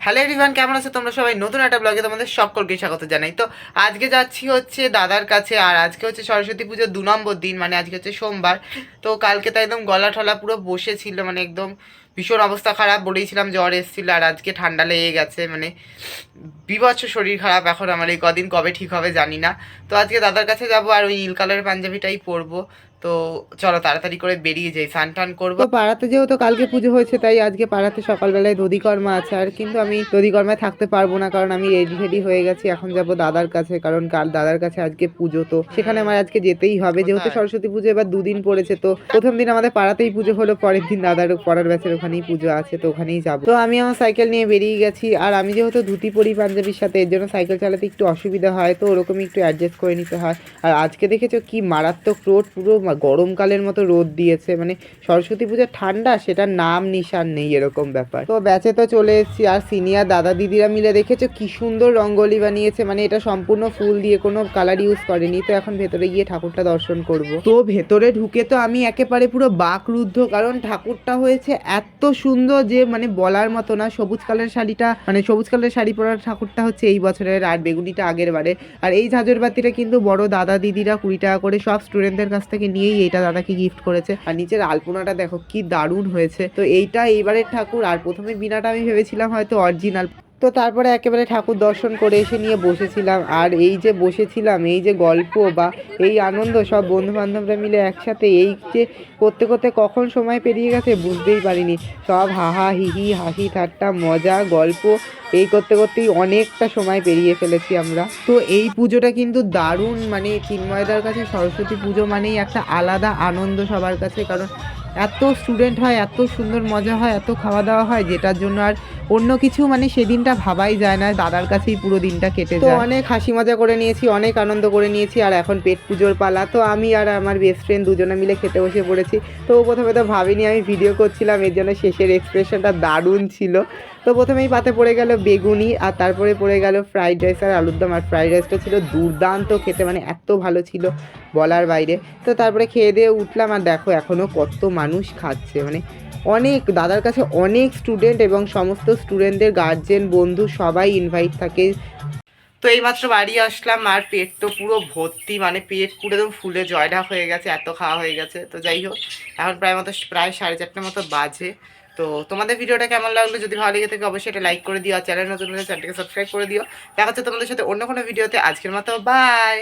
Hello Rivan কেমন আছে? তোমরা সবাই নতুন একটা ব্লগে তোমাদের সকলকে স্বাগত জানাই। তো আজকে যাচ্ছি হচ্ছে দাদার কাছে, আর আজকে হচ্ছে সরস্বতী পুজোর দু নম্বর দিন মানে আজকে হচ্ছে সোমবার। তো কালকে তো একদম গলা ঠলা পুরো বসেছিল মানে একদম ভীষণ অবস্থা খারাপ বলেইছিলাম জ্বর এসেছিল আর আজকে ঠান্ডা লেগে গেছে মানে বিভৎস শরীর খারাপ এখন আমার এই কদিন কবে ঠিক হবে জানি না। তো আজকে দাদার কাছে যাব আর ওই নীল কালারের পাঞ্জাবিটাই পরবো। তো চলো তাড়াতাড়ি করে বেরিয়ে যাই স্নান টান করব। পাড়াতে যেহেতু কালকে পুজো হয়েছে তাই আজকে পাড়াতে সকালবেলায় দধিকর্মা আছে। আর কিন্তু আমি দধিকর্মায় থাকতে পারব না কারণ আমি রেডি রেডি হয়ে গেছি এখন যাব দাদার কাছে কারণ কাল দাদার কাছে আজকে পুজো তো সেখানে আমার আজকে যেতেই হবে। যেহেতু সরস্বতী পুজো এবার দুদিন পড়েছে তো প্রথম দিন আমাদের পাড়াতেই পুজো হলো পরের দিন দাদার পড়ার ব্যাচের ওখানেই পুজো আছে, তো ওখানেই যাব। তো আমি আমার সাইকেল নিয়ে বেরিয়ে গেছি, আর আমি যেহেতু ধুতি পরি পাঞ্জাবির সাথে, এর জন্য সাইকেল চালাতে একটু অসুবিধা হয়, তো ওরকমই একটু অ্যাডজাস্ট করে নিতে হয়। আর আজকে দেখেছ কি মারাত্মক রোদ, পুরো গরমকালের মতো রোদ দিয়েছে মানে সরস্বতী পুজোর ঠান্ডা, সেটার নাম নিশান নেই এরকম ব্যাপার। তো ব্যাচে তো চলে এসেছি, আর সিনিয়র দাদা দিদিরা মিলে দেখেছ কি সুন্দর রঙ্গোলি বানিয়েছে মানে এটা সম্পূর্ণ ফুল দিয়ে কোনো কালার ইউজ করেনি, তো এখন ভেতরে গিয়ে ঠাকুরটা দর্শন করব। তো ভেতরে ঢুকে তো আমি একেবারে পুরো বাকরুদ্ধ, কারণ ঠাকুরটা হয়েছে এত সুন্দর যে মানে বলার মতো না। সবুজ কালার শাড়িটা মানে সবুজ কালার শাড়ি পরার ঠাকুরটা হচ্ছে এই বছরের আর বেগুনিটা আগের বারে। আর এই ঝাঁঝর বাতিটা কিন্তু বড় দাদা দিদিরা কুড়ি টাকা করে সব স্টুডেন্টদের কাছ থেকে নিয়েই এইটা দাদাকে গিফট করেছে। আর নিচের আলপনাটা দেখো, কি দারুণ হয়েছে। তো এইটা এইবারের ঠাকুর। আর প্রথমে বিনাটা আমি ভেবেছিলাম হয়তো অরিজিনাল তো তারপরে একেবারে ঠাকুর দর্শন করে এসে নিয়ে বসেছিলাম। আর এই যে বসেছিলাম, এই যে গল্প বা এই আনন্দ সব বন্ধু বান্ধবরা মিলে একসাথে, এই যে করতে করতে কখন সময় পেরিয়ে গেছে বুঝতেই পারিনি। সব হাহা হিহি হাসি ঠাট্টা, মজা, গল্প, এই করতে করতেই অনেকটা সময় পেরিয়ে ফেলেছি আমরা। তো এই পুজোটা কিন্তু দারুণ মানে চিন্ময়দার কাছে সরস্বতী পুজো মানেই একটা আলাদা আনন্দ সবার কাছে। কারণ এত স্টুডেন্ট হয়, এত সুন্দর মজা হয়, এত খাওয়া দাওয়া হয়, যেটার জন্য আর অন্য কিছু মানে সেদিনটা ভাবাই যায় না দাদার কাছেই পুরো দিনটা কেটে যায়। অনেক হাসি মজা করে নিয়েছি অনেক আনন্দ করে নিয়েছি আর এখন পেট পুজোর পালা। তো আমি আর আমার বেস্ট ফ্রেন্ড দুজনে মিলে খেতে বসে পড়েছি। তো প্রথমে তো ভাবিনি আমি ভিডিও করছিলাম এর জন্য শেষের এক্সপ্রেশনটা দারুণ ছিল। তো প্রথমেই পাতে পড়ে গেল বেগুনি আর তারপরে পড়ে গেল ফ্রাইড রাইস আর আলুর দম। আর ফ্রাইড রাইসটা ছিল দুর্দান্ত খেতে মানে এত ভালো ছিল বলার বাইরে। তো তারপরে খেয়ে দিয়ে উঠলাম আর দেখো এখনও কত মানুষ খাচ্ছে মানে অনেক, দাদার কাছে অনেক স্টুডেন্ট এবং সমস্ত স্টুডেন্টদের গার্জেন বন্ধু সবাই ইনভাইট থাকে। তো এইমাত্র বাড়ি আসলাম, আর পেট তো পুরো ভর্তি মানে পেট পুরো একদম ফুলে জয়ঢাক হয়ে গেছে, এত খাওয়া হয়ে গেছে। তো যাই হোক, এখন প্রায় মতো প্রায় সাড়ে চারটে মতো বাজে। তো তোমাদের ভিডিওটা কেমন লাগল? যদি ভালো লেগে থাকে, অবশ্যই এটা লাইক করে দিও, আর চ্যানেল নতুন হলে চ্যানেলটাকে সাবস্ক্রাইব করে দিও। দেখা হচ্ছে তোমাদের সাথে অন্য কোনো ভিডিওতে আজকের মতো বাই